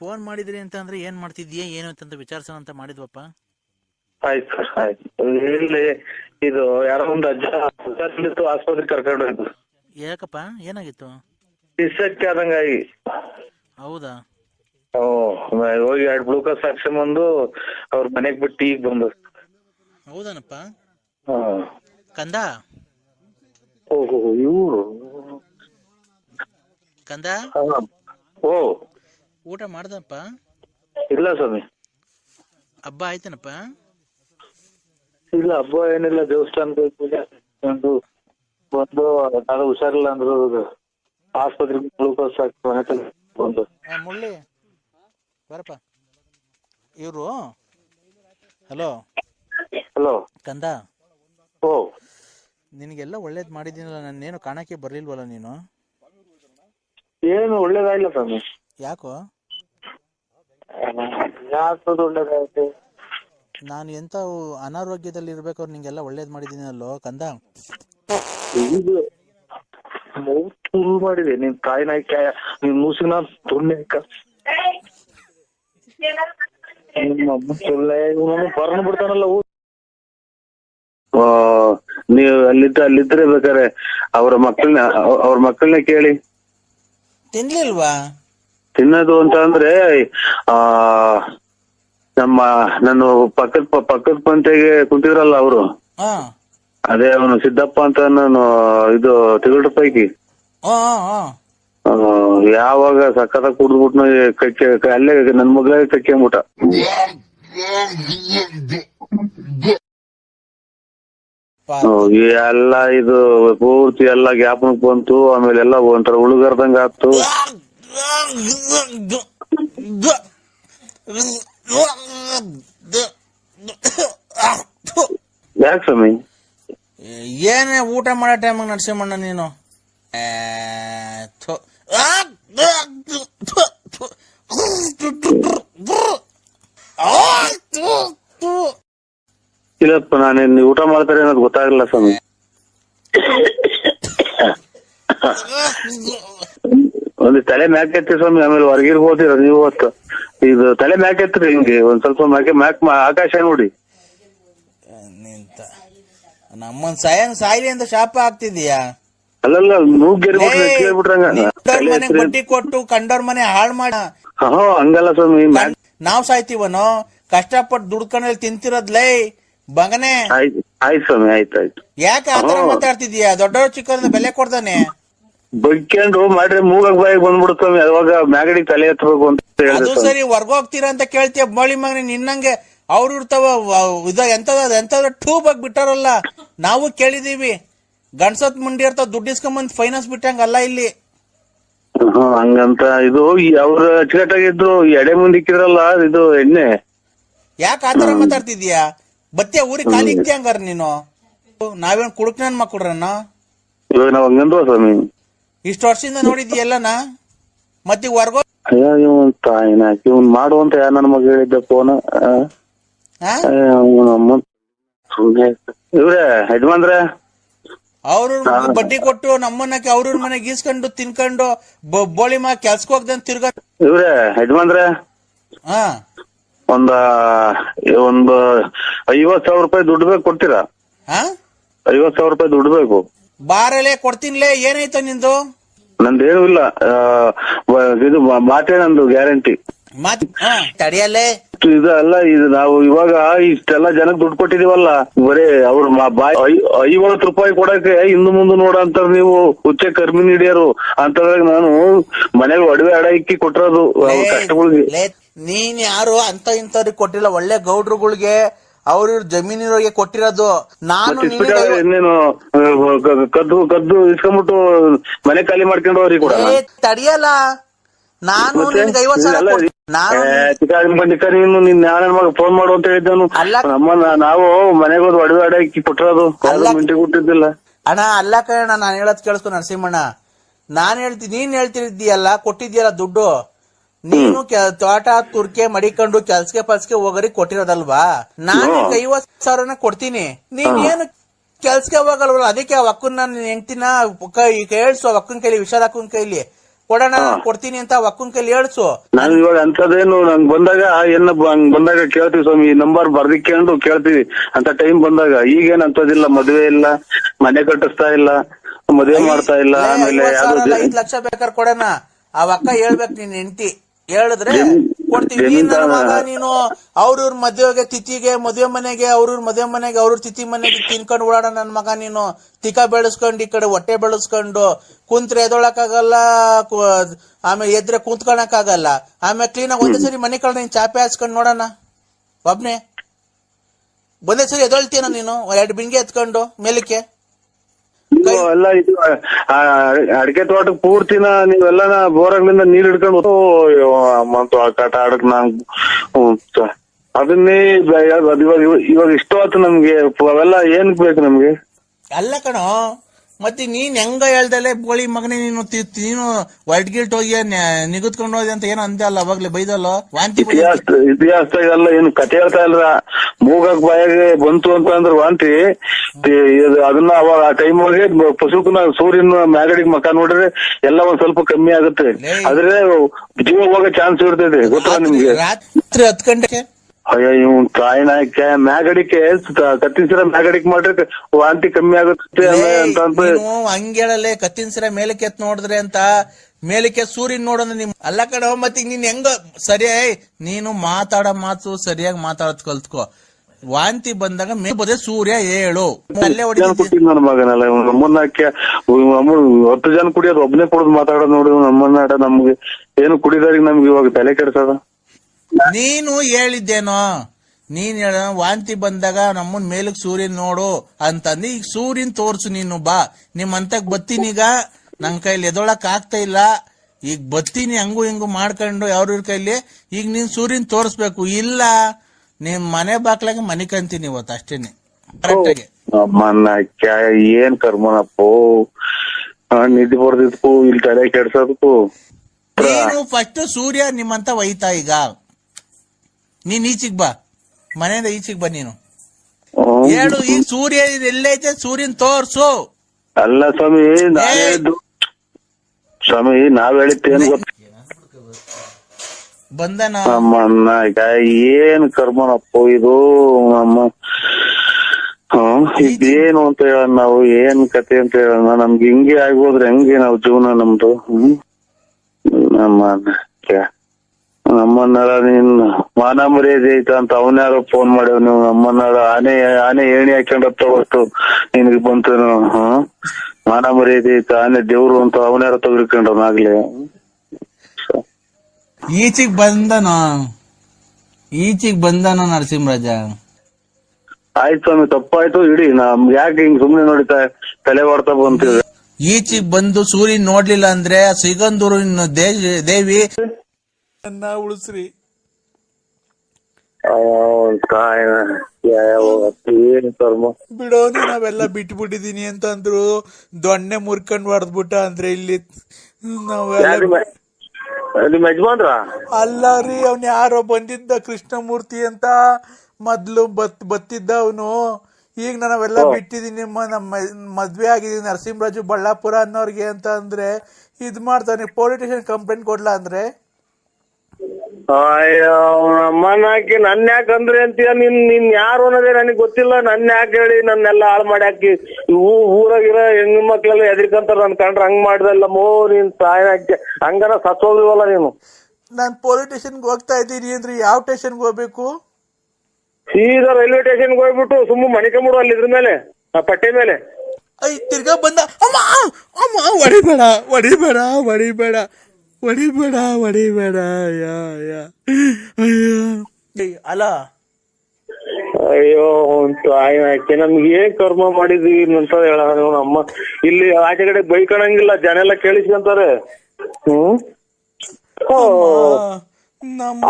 Phone ಮಾಡಿದ್ರಿ ಅಂತ ಅಂದ್ರೆ ಏನ್ ಮಾಡ್ತಿದ್ಯಾ ಏನು ಅಂತ ವಿಚಾರಿಸೋಣ ಅಂತ ಮಾಡಿದ್ವಪ್ಪ? ಆಯ್ತು ಸರ್ ಆಯ್ತು. ಇಲ್ಲಿ ಇದು ಯಾರೋ ಒಂದು ಅಜ್ಜ ಹುಷಾರಿಲ್ಲಿತ್ತು ಆಸ್ಪತ್ರೆಗೆ ಕರ್ಕೊಂಡು ಹೋಯ್ತು. ಯಾಕಪ್ಪ ಏನಾಗಿತ್ತು? ಇಸಕ್ಕೆ ಆದಂಗಾಗಿ. ಹೌದಾ? ಹ್ಞೂ ಹೋಗಿ ಎರಡು ಗ್ಲೂಕೋಸ್ ಹಾಕ್ಸ್ಕೊಂಬಂದು ಅವ್ರ ಮನೆಗೆ ಬಿಟ್ಟು ಈಗ ಬಂದು. ಹೌದಾನಪ್ಪ? ಹಾಂ. ಕಂದ? ಓಹೋ ಇವರು? ಕಂದ? ಓ. ಊಟ ಮಾಡ್ದಪ್ಪ ಇಲ್ಲ ಸ್ವಾಮಿ. ಹಬ್ಬ ಆಯ್ತೇನಪ್ಪ? ಇಲ್ಲ ಹಬ್ಬ ಏನಿಲ್ಲ ದೇವಸ್ಥಾನದ ಪೂಜೆ ಮಾಡ್ಕೊಂಡು ಬಂದು ನಾನು ಹುಷಾರಿಲ್ಲ ಅಂದ್ರು ಆಸ್ಪತ್ರೆಗೆ ಗ್ಲೂಕೋಸ್ ಹಾಕಿ ಬಂದು ಮುಳ್ಳಿ ಬರಪ್ಪ. ಇವರು? ಹಲೋ? ಹಲೋ? ಕಂದ? ಓ. ನಿನಗೆಲ್ಲ ಒಳ್ಳೇದು ಮಾಡಿದ್ದೀನಲ್ಲ ನನ್ನೇನು ಕಾಣಕ್ಕೆ ಬರ್ಲಿಲ್ವಲ್ಲ ನೀನು? ಏನು ಒಳ್ಳೇದಾಗಿಲ್ಲ ಸ್ವಾಮಿ. ಯಾಕೋ? ಯಾಕದು ಒಳ್ಳೇದಾಯ್ತು ನಾನು ಎಂತ ಅನಾರೋಗ್ಯದಲ್ಲಿ ಇರ್ಬೇಕಾದ್ರೆ ನಿಂಗೆಲ್ಲ ಒಳ್ಳೇದ್ ಮಾಡಿದೀನಿ ಅಲ್ಲೋ ಕಂದ? ಇದು ಮೂಗ್ ತುಳು ಮಾಡಿದೆ. ನಿನ್ ತಾಯಿ ನಾಯಿ ಕಾಯ ನಿನ್ ಮೂಸಿನ ತುಳ್ಳೆ ನಿಮ್ಮ ಅಮ್ಮ ತುಳ್ಳೆ ಇವನು ಬರ್ನ್ ಬಿಡ್ತಾನಲ್ಲ ಆ ನೀವು ಅಲ್ಲಿದ್ದ ಅಲ್ಲಿದ್ರೆ ಬೇಕಾರೆ ಅವ್ರ ಮಕ್ಕಳನ್ನ ಅವ್ರ ಮಕ್ಕಳನ್ನ ಕೇಳಿ. ತಿನ್ಲಿಲ್ವಾ? ತಿನ್ನೋದು ಅಂತ ಅಂದ್ರೆ ಆ ನಮ್ಮ ನಾನು ಪಕ್ಕದ ಪಕ್ಕದ ಪಂತೆಗೆ ಕುಂತಿದ್ರಲ್ಲ ಅವರು. ಅದೇ ಅವನು ಸಿದ್ದಪ್ಪ ಅಂತ ನಾನು ಇದು ತಿರುಗಡ ಪೈಕಿ. ಯಾವಾಗ ಸಕ್ಕತ್ತ ಕುಡ್ದ್ಬಿಟ್ನು ಕಕ್ಕೆ ಅಲ್ಲೇ ನನ್ ಮಗ್ಳೇ ಕಕ್ಕೆಂಬಿಟ್ಟ ಎಲ್ಲ ಇದು ಪೂರ್ತಿ ಎಲ್ಲ ಗ್ಯಾಪ್ ಬಂತು ಆಮೇಲೆ ಎಲ್ಲ ಒಂಥರ ಉಳುಗರ್ದಂಗ ಆತು. ಯಾಕೆ ಸ್ವಾಮಿ? ಏನೇ ಊಟ ಮಾಡೋ ಟೈಮಾಗ ನರಸಿಂಹಣ್ಣ ನೀನು? ಏ, ಥು. ಇಲ್ಲಪ್ಪ ನಾನೇನ್ ಊಟ ಮಾಡ್ತಾರೆ ಅನ್ನೋದು ಗೊತ್ತಾಗಲ್ಲ ಸ್ವಾಮಿ. ಒಂದು ತಲೆ ಮ್ಯಾಕೆತ್ತಿ ಸ್ವಾಮಿ ಆಮೇಲೆ ಹೊರಗಿರ್ಬೋದಿರ ನೀವು ಹೊತ್ತು. ಇದು ತಲೆ ಮ್ಯಾಕೆತ್ರಿ ಹಿಂಗೆ ಒಂದ್ ಸ್ವಲ್ಪ ಮ್ಯಾಕೆ ಮ್ಯಾಕ್ ಆಕಾಶ ನೋಡಿ. ನಿಂತ. ನಮ್ಮನ್ ಸಾಯಂಗ್ ಸಾಯ್ಲಿ ಅಂತ ಶಾಪ ಆಗ್ತಿದ್ಯಾ ಅಲ್ಲಲ್ಲ ನೂಗ್ಗೆರಿ ನಿಂತವ್ರ್ ಮನೆಗ್ ಕೊಟ್ಟು ಕಂಡೋರ್ ಮನೆ ಹಾಳ್ ಮಾಡ. ಹೋ ಹಂಗಲ್ಲ ಸ್ವಾಮಿ ಮ್ಯಾಕ್ ನಾವ್ ಸಾಯ್ತೀವನೋ? ಕಷ್ಟಪಟ್ಟು ದುಡ್ಕೊಂಡಲ್ಲಿ ತಿಂತಿರೋದ್ಲೇ ಬಗನೆ. ಆಯ್ತು ಸ್ವಾಮಿ ಆಯ್ತು ಆಯ್ತು. ಯಾಕೆ ಆತರ ಮಾತಾಡ್ತಿದ್ಯಾ ಮಾತಾಡ್ತಿದೀಯಾ ದೊಡ್ಡವ್ರ ಚಿಕ್ಕವ್ರ ಬೆಲೆ ಕೊಡ್ತಾನೆ ಬಗ್ಕೊಂಡು ಮಾಡ್ರೆ ಮೂಗಕ್ ಬಾಯಿಗೆ ಬಂದ್ಬಿಡುತ್ತೆ ಯಾವಾಗ ಅವಾಗ ಮ್ಯಾಗಡಿ ತಲೆ ಎತ್ತಬೇಕು ಅಂತ ಅದು ಸರಿ ಸರಿ ಹೊರ್ಗೋಗ್ತೀರಾ ಅಂತ ಕೇಳ್ತೀಯ. ಮಳಿ ಮಗನೇ ನಿನ್ನಂಗೆ ಅವ್ರು ಇರ್ತಾವ ವ- ಇದ ಎಂತದ ಎಂತದ ಟ್ಯೂಬ್ ಆಗಿ ಬಿಟ್ಟಾರಲ್ಲ. ನಾವು ಕೇಳಿದೀವಿ. ಗಂಡ್ಸತ್ ಮುಂಡಿ ಇರ್ತಾವ ದುಡ್ಡು ಇಸ್ಕೊಂಬಂದ್ ಫೈನಾನ್ಸ್ ಬಿಟ್ಟಂಗ ಅಲ್ಲ ಇಲ್ಲಿ ಹಂಗಂತ ಇದು ಈ ಅವ್ರ ಅಚ್ಚುಕಟ್ಟಾಗಿದ್ರು ಈ ಎಡೆ ಮುಂದಿಕ್ಕಿದ್ರಲ್ಲ ಇದು ಎಣ್ಣೆ. ಯಾಕೆ ಆತರ ಮಾತಾಡ್ತಿದ್ಯಾ ಬತ್ತೆ ಊರಿಗೆ ಖಾಲಿ ಇಕ್ತಿ ಹಂಗಾರ ನೀನು? ನಾವೇನ್ ಕುಡುಕ್ನ ನನ್ ಮಕ್ಕಳ್ರನ್ನ ಇವಾಗ ನಾವ್ ಹಂಗಂದ್ವ ಸ್ವಾಮಿ. ಇಷ್ಟು ವರ್ಷದಿಂದ ನಾ ಮತ್ತೀಗ ವರ್ಗೋ ಅಯ್ಯೋ ಇವನ್ ತಾಯಿನ ಇವನ್ ಮಾಡುವಂತ ಯಾರ ನನ್ನ ಮಗ ಹೇಳಿದ್ದ ಫೋನ್ ಇವ್ರೆ ಯಜಮಾನ್ರೆ? ಅವ್ರ ಬಡ್ಡಿ ಕೊಟ್ಟು ನಮ್ಮನ್ನ ಅವ್ರ ಮನೆಗೆ ಗೀಸ್ಕೊಂಡು ತಿನ್ಕೊಂಡು ಬೋಳಿ ಮಾ ಕೆಲ್ಸಕ್ಕೆ ಹೋಗ್ದಂತ ತಿರ್ಗ ಇವ್ರೆ ಯಜಮಾನ್ರೆ? ಹಾ. ಒಂದ ಒಂದು ಐವತ್ ಸಾವಿರ ರೂಪಾಯಿ ದುಡ್ಡು ಬೇಕು ಕೊಡ್ತೀರಾ? ಐವತ್ ಸಾವಿರ ರೂಪಾಯಿ ದುಡ್ಡು ಬೇಕು. ಬಾರಲ್ಲೇ ಕೊಡ್ತೀನಿಲೇ ಏನಾಯ್ತು ನಿಂದು? ನಂದೇನು ಇಲ್ಲ. ಇದು ಮಾತೇ ನಂದು ಗ್ಯಾರಂಟಿ. ಮತ್ ತಡಿಯಲ್ಲೇ. ಇದು ಅಲ್ಲ ಇದು ನಾವು ಇವಾಗ ಇಷ್ಟೆಲ್ಲ ಜನಕ್ಕೆ ದುಡ್ಡು ಕೊಟ್ಟಿದೀವಲ್ಲ ಬರೇ ಅವ್ರ ಮಾ- ಬಾಯ್ ಐವತ್ತು ರೂಪಾಯಿ ಕೊಡಕ್ಕೆ ಇನ್ನು ಮುಂದೆ ನೋಡಂತ ನೀವು ಹುಚ್ಚೆ ಕರ್ಮಿ ಹಿಡಿಯರು ಅಂತ ನಾನು ಮನೆಗೆ ಒಡವೆ ಅಡ ಇಕ್ಕಿ ಕೊಟ್ಟಿರೋದು ಕಷ್ಟಗಳಿಗೆ. ನೀನ್ ಯಾರು ಅಂತ ಇಂಥವ್ರಿಗೆ ಕೊಟ್ಟಿಲ್ಲ ಒಳ್ಳೆ ಗೌಡ್ರುಗಳಿಗೆ ಅವ್ರ ಜಮೀನಿರೋರಿಗೆ ಕೊಟ್ಟಿರೋದು ನಾನು ಮತ್ತೆ ನಿನಗೆ ಇನ್ನೇನು ಆ, ಕ- ಕದ್ದು ಕದ್ದು ಇಸ್ಕೊಂಡ್ಬಿಟ್ಟು ಮನೆ ಖಾಲಿ ಮಾಡ್ಕೊಂಡು ಅವ್ರಿಗೆ ಕೂಡ. ಏ, ತಡಿಯಲ್ಲ. ನಾನು ನಿನ್ಗೆ ಐವತ್ ಸಾವಿರ ಕೊಡ್- ನಾನು ನೀನು ನಿನ್ ಯಾರ ಮಗ ಫೋನ್ ಮಾಡು ಅಂತ ಹೇಳಿದ್ದನು. ಅಲ್ಲ. ನಮ್ಮ ನಾವು ಮನೆಗೆ ಹೋದ್ ಒಡವೆ ಅಡ ಇಕ್ಕಿ ಕೊಟ್ಟಿರೋದು. ಅಲ್ಲ. ಮಿಂಟಿ ಕೊಟ್ಟಿದ್ದಿಲ್ಲ. ಅಣ್ಣ ಅಲ್ಲ ಕಣ ನಾನು ಹೇಳೋದ್ ಕೇಳಿಸ್ಕೊ ನರಸಿಂಹಣ್ಣ. ನಾನ್ ಹೇಳ್ತೀನಿ ನೀನ್ ಹೇಳ್ತಿದ್ದೀಯಲ್ಲ ಕೊಟ್ಟಿದ್ಯಲ್ಲ ದುಡ್ಡು. ನೀನು ಕೆ- ತೋಟ ತುರ್ಕೆ ಮಡಿಕೊಂಡು ಕೆಲ್ಸಕ್ಕೆ ಪಲ್ಸಕ್ಕೆ ಹೋಗರಿ ಕೊಟ್ಟಿರೋದಲ್ವಾ? ನಾನು ಐವತ್ತು ಐವತ್ ಸಾವಿರನ ಕೊಡ್ತೀನಿ. ನೀನ್ ಏನು ಕೆಲ್ಸಕ್ಕೆ ಹೋಗಲ್ವಲ್ಲ? ಅದಕ್ಕೆ ಆ ಅಕ್ಕನ್ ನಾನು ಹೆಂಡ್ತಿನ ಹೇಳ್ಸು ಆ ಅಕ್ಕನ ಕೈಲಿ ವಿಶಾಲ ಅಕ್ಕನ ಕೈಲಿ. ಕೊಡೋಣ ಕೊಡ್ತೀನಿ ಅಂತ ಅಕ್ಕನ ಕೈಲಿ ಹೇಳ್ಸು ನಾನು ಇವಾಗ ಅಂತದೇನು ನಂಗ್ ಬಂದಾಗ ಏನ ಹಂಗ್ ಬಂದಾಗ ಕೇಳ್ತೀವಿ ಸ್ವಾಮಿ ಈ ನಂಬರ್ ಬರ್ದಿಕೊಂಡು ಕೇಳ್ತೀವಿ. ಅಂತ ಟೈಮ್ ಬಂದಾಗ ಈಗೇನ್ ಅಂತದಿಲ್ಲ ಮದ್ವೆ ಇಲ್ಲ ಮನೆ ಕಟ್ಟಿಸ್ತಾ ಇಲ್ಲ ಮದ್ವೆ ಮಾಡ್ತಾ ಇಲ್ಲ ಆಮೇಲೆ ಐದ್ ಲಕ್ಷ ಬೇಕಾದ್ರೆ ಕೊಡೋಣ. ಆ ಅಕ್ಕ ಹೇಳ್ಬೇಕು ನಿನ್ ಹೆಂಡತಿ. ಹೇಳಿದ್ರೆ ಕೊಡ್ತೀವಿ. ನೀನ್ ನನ್ನ ಮಗ ನೀನು ಅವ್ರವ್ರ ಮದ್ವೆಗೆ ತಿಥಿಗೆ ಮದ್ವೆ ಮನೆಗೆ ಅವ್ರವ್ರ ಮದ್ವೆ ಮನೆಗೆ ಅವ್ರವ್ರ ತಿಥಿ ಮನೆಗೆ ತಿನ್ಕೊಂಡು ಓಡಾಡ ನನ್ ಮಗ ನೀನು ತಿಕ ಬೆಳೆಸ್ಕೊಂಡು ಈ ಕಡೆ ಹೊಟ್ಟೆ ಬೆಳೆಸ್ಕೊಂಡು ಕುಂತ್ರೆ ಎದೊಳಕ್ಕಾಗಲ್ಲ ಆಗಲ್ಲ ಆಮೇಲೆ ಎದ್ರೆ ಕುಂತ್ಕೊಳಕ್ಕಾಗಲ್ಲ. ಆಮೇಲೆ ಆಗಿ ಒಂದೇ ಸರಿ ಮನೆ ಕಡೆ ನೀನ್ ಚಾಪೆ ಹಾಸ್ಕೊಂಡು ನೋಡೋಣ. ಒಬ್ನೇ. ಒಂದೇ ಸರಿ ಎದೊಳ್ತೀನ ನೀನು? ಎರಡು ಬಿಂಗೆ ಎತ್ಕೊಂಡು ಮೇಲಕ್ಕೆ. ಎಲ್ಲ ಇದು ಅಡಿಕೆ ತೋಟಕ್ ಪೂರ್ತಿನ ನೀವೆಲ್ಲ ಬೋರಾಗ್ಲಿಂದ ನೀರ್ ಹಿಡ್ಕೊಂಡು ಮತ್ತು ಆ ಕಾಟ ಆಡಕ್ ನಾನ್ ತ- ಅದನ್ನೇ ಇವಾಗ ಇವಾಗ ಇಷ್ಟ ಆಯ್ತು ನಮ್ಗೆ ಅವೆಲ್ಲ ಏನ್ ಬೇಕು ನಮ್ಗೆ? ಅಲ್ಲ ಕಣೋ ಮತ್ತೆ ನೀನ್ ಹೆಂಗ ಹೇಳ್ದಲೆ ಬೋಳಿ ಮಗನೇ ನೀನು ನೀನು ವೈಟ್ ಗಿಲ್ಟ್ ಹೋಗಿ ನಿಗದ್ಕೊಂಡು ಹೋದೆ ಅಂತ ಏನೋ ಅಂದೆ ಅಲ್ಲ ಅವಾಗ್ಲೇ ಬೈದಲ್ಲ? ವಾಂತಿ ಇತಿಹಾಸ ಇತಿಹಾಸದಾಗೆಲ್ಲ ಏನು ಕತೆ ಹೇಳ್ತಾ ಇಲ್ಲ ಮೂಗಕ್ ಬಾಯಿಗೆ ಬಂತು ಅಂತ ಅಂದ್ರೆ ವಾಂತಿ. ಅದನ್ನ ಅವಾಗ ಆ ಟೈಮ್ ಒಳಗೆ ಪಶುಕನ ಸೂರ್ಯನ ಮ್ಯಾಗಡಿಗೆ ಮಕ ನೋಡಿದ್ರೆ ಎಲ್ಲ ಒಂದ್ ಸ್ವಲ್ಪ ಕಮ್ಮಿ ಆಗುತ್ತೆ. ಆದ್ರೆ ಜೀವ ಹೋಗೋ ಚಾನ್ಸ್ ಇರ್ತೈತೆ ಗೊತ್ತಾ ನಿಮ್ಗೆ? ರಾತ್ರಿ ಹತ್ ಗಂಟೆಗೆ ಅಯ್ಯೋ ಇವ್ ತಾಯಿನಾಯ್ಕೆ ಮ್ಯಾಗಡಿಕೆ ಕತ್ತಿನ ಮ್ಯಾಗಡಿಕೆ ಮಾಡ್ರೆ ವಾಂತಿ ಕಮ್ಮಿ ಆಗುತ್ತೆ ಅಂತ ನೀನು ಹಂಗೇಳಲೆ ಕತ್ತಿನ ಸಿರ ಮೇಲಕ್ಕೆ ಎತ್ ನೋಡಿದ್ರೆ ಅಂತ ಮೇಲಕ್ಕೆ ಸೂರ್ಯನ್ ನೋಡೋಣ ನಿಮ್ ಅಲ್ಲ ಕಡೆ ಮತ್ತೆ ನೀನ್ ಹೆಂಗ ಸರಿ ನೀನು ಮಾತಾಡೋ ಮಾತು ಸರಿಯಾಗಿ ಮಾತಾಡೋದ್ ಕಲ್ತ್ಕೋ. ವಾಂತಿ ಬಂದಾಗ ಮೇಲ್ಬೋದೆ ಸೂರ್ಯ ಏಳು. ಅಲ್ಲೇ ನನ್ನ ಮಗನಲ್ಲ ನಮ್ಮನ್ನಕ್ಕೆ ಹತ್ತು ಜನ ಕುಡಿಯೋದು ಒಬ್ನೇ ಕುಡಿದು ಮಾತಾಡೋದು ನೋಡಿ ನಮ್ಮನ್ನ ನಮ್ಗೆ ಏನು ಕುಡಿದಾರಿಗೆ ನಮ್ಗೆ ಇವಾಗ ತಲೆ ಕೆಡ್ಸದ? ನೀನು ಹೇಳಿದ್ದೇನೋ ನೀನ್ ಹೇಳ ವಾಂತಿ ಬಂದಾಗ ನಮ್ಮನ್ ಮೇಲಕ್ ಸೂರ್ಯನ್ ನೋಡು ಅಂತಂದು ಈಗ ಸೂರ್ಯನ್ ತೋರ್ಸು ನೀನು ಬಾ. ನಿಮ್ ಅಂತಕ್ ಬತ್ತೀನೀಗ ನನ್ ಕೈಲಿ ಎದೊಳಕ್ ಆಗ್ತಾ ಇಲ್ಲ. ಈಗ ಬತ್ತೀನಿ ಹಂಗು ಹಿಂಗು ಮಾಡ್ಕೊಂಡು ಯಾವ್ರ ಕೈಲಿ ಈಗ ನೀನ್ ಸೂರ್ಯನ್ ತೋರ್ಸ್ಬೇಕು. ಇಲ್ಲ ನಿಮ್ ಮನೆ ಬಾಕ್ಲಾಗ ಮನೆ ಕಂತೀನಿ ಇವತ್ತು ಅಷ್ಟೇನೆ. ಕರೆಕ್ಟ್ ಆಗಿ. ಏನ್ ಕರ್ಮನಪ್ಪೋ? ನಿದ್ದೆ ಬರ್ದಿದ್ಕು ಇಲ್ಲಿ ತಲೆ ಕೆಡ್ಸೋದಕ್ಕೂ. ನೀನು ಫಸ್ಟ್ ಸೂರ್ಯ ನಿಮ್ಮಂತ ಒಯ್ತಾ ಈಗ. ನೀನ್ ಈಚಿಗ್ ಬಾ. ಮನೆಯಿಂದ ಈಚಿಗ್ ಬಾ ನೀನು. ಹೇಳು ಈಗ ಸೂರ್ಯ ಎಲ್ಲೈತೆ ಸೂರ್ಯನ್ ತೋರ್ಸು. ಅಲ್ಲ ಸ್ವಾಮಿ. ಹೇಳಿದ್ದು ಸ್ವಾಮಿ ನಾವ್ ಹೇಳಿದ್ದೇನು ಗೊತ್ತ ಬಂದನ? ನಮ್ಮನ್ನ ಈಗ ಏನ್ ಕರ್ಮನಪ್ಪ ಇದು ನಮ್ಮ ಹ್ಮ್ ಇದೇನು ಅಂತ ಹೇಳೋಣ ನಾವು? ಏನ್ ಕತೆ ಅಂತ ಹೇಳೋಣ? ನಮ್ಗೆ ಹಿಂಗೆ ಆಗೋದ್ರೆ ಹೆಂಗೆ ನಾವು ಜೀವನ ನಮ್ದು? ಹ್ಮ್? ನಮ್ಮ ನಮ್ಮನ್ನ ನೀನ್ ಮಾನ ಮರ್ಯಾದೆ ಐತ ಅಂತ ಅವನ್ಯಾರೋ ಫೋನ್ ಮಾಡ್ಯವನು. ನಮ್ಮನ್ನಾರ ಆನೆ ಆನೆ ಏಣಿ ಹಾಕೊಂಡ ತಗೊಟ್ಟು ನಿನಗೆ ಬಂತು ಹ್ಮ್ ಮಾನ ಮರ್ಯಾದೆ ಐತ. ಆನೆ ದೇವ್ರು ಅಂತ ಅವನ್ಯಾರ ತೆಗೆದುಕೊಂಡವನಾಗ್ಲಿ ಈಚಿಗ್ ಬಂದನ? ಈಚಿಗ್ ಬಂದನ ನರಸಿಂಹರಾಜ? ಆಯ್ತು ಸ್ವಾಮಿ ತಪ್ಪಾಯ್ತು. ಇಡಿ ನಮ್ ಯಾಕೆ ಹಿಂಗ್ ಸುಮ್ನೆ ನೋಡಿತಾ ತಲೆ ಹೊಡ್ತಾ ಬಂತೀವಿ ಈಚಿಗ್ ಬಂದು ಸೂರ್ಯನ್ ನೋಡ್ಲಿಲ್ಲ ಅಂದ್ರೆ ಸಿಗಂದೂರು ದೇವಿ ನನ್ನ ಉಳಿಸ್ರಿ. ಏನ್ ನಾವೆಲ್ಲ ಬಿಟ್ಬಿಟ್ಟಿದೀನಿ ಅಂತ ಅಂದ್ರು ದೊಣ್ಣೆ ಮುರ್ಕೊಂಡ್ ಹೊಡೆದ್ಬಿಟ್ಟ ಅಂದ್ರೆ ಇಲ್ಲಿ ನಾವೆಲ್ಲ ಅಲ್ಲ ರೀ ಅವ್ನ ಯಾರೋ ಬಂದಿದ್ದ ಕೃಷ್ಣಮೂರ್ತಿ ಅಂತ. ಮೊದ್ಲು ಬತ್ ಬತ್ತಿದ್ದ ಅವನು. ಈಗ ನಾವೆಲ್ಲ ಬಿಟ್ಟಿದೀನಿ. ನಮ್ಮ ಮದ್ವೆ ಆಗಿದೀನಿ. ನರಸಿಂಹರಾಜು ಬಳ್ಳಾಪುರ ಅನ್ನೋರ್ಗೆ ಅಂತ ಅಂದ್ರೆ ಇದ್ ಮಾಡ್ತಾನೆ. ಪೊಲೀಸ್ ಕಂಪ್ಲೇಂಟ್ ಕೊಡ್ಲಾ ಅಂದ್ರೆ? ಅಯ್ಯೋ ಅಮ್ಮನ ಹಾಕಿ ನನ್ ಯಾಕೆ ಅಂದ್ರೆ ಅಂತೀಯ? ನಿನ್ ನಿನ್ ಯಾರು ಅನ್ನೋದೇ ನನಗೆ ಗೊತ್ತಿಲ್ಲ. ನನ್ ಯಾಕೆ ಹೇಳಿ ನನ್ನೆಲ್ಲ ಹಾಳು ಮಾಡಿ ಹಾಕಿ? ಊ ಊರಾಗಿರೋ ಹೆಣ್ಣು ಮಕ್ಳೆಲ್ಲ ಎದ್ರಿಕಂತಾರ ನನ್ ಕಂಡ್ರೆ ಹಂಗ್ ಮಾಡ್ದಲ್ಲ ಮೋ ನೀನ್ ಸಾಯ ಹಾಕಿ. ಹಂಗನ ಸತ್ತೋಗಿವಲ್ಲ ನೀನು. ನಾನ್ ಪೊಲೀಸ್ ಸ್ಟೇಷನ್ಗೆ ಹೋಗ್ತಾ ಇದ್ದೀನಿ ಅಂದ್ರೆ ಯಾವ ಸ್ಟೇಷನ್ಗೆ ಹೋಗ್ಬೇಕು? ಸೀದಾ ರೈಲ್ವೆ ಸ್ಟೇಷನ್ಗೆ ಹೋಗ್ಬಿಟ್ಟು ಸುಮ್ಮ ಮಣಿಕೊಂಬಿಡು ಅಲ್ಲಿ ಇದ್ರ ಮೇಲೆ ಆ ಪಟ್ಟೆ ಮೇಲೆ. ಐ ತಿರ್ಗಾ ಬಂದ. ಅಮ್ಮ ಅಮ್ಮ ಹೊಡಿಬೇಡ ಹೊಡಿಬೇಡ ಹೊಡಿಬೇಡ. ಹೊಡಿಬೇಡ ಹೊಡಿಬೇಡ ಯಾ ಯಾ. ಅಯ್ಯೋ. ಅಲ್ಲ ಅಯ್ಯೋ ತಾಯಿ ಆಯ್ಕೆ ನಮ್ಗೆ ಏನ್ ಕರ್ಮ ಮಾಡಿದ್ವಿ ಅಂತ ಹೇಳ ಅಮ್ಮ ಇಲ್ಲಿ ಆಚೆ ಕಡೆ ಬೈಕಣಂಗಿಲ್ಲ ಜನ ಎಲ್ಲ ಕೇಳಿಸ್ಕೊಂತಾರೆ. ಹ್ಮ್? ಓ. ನಮ್ಮ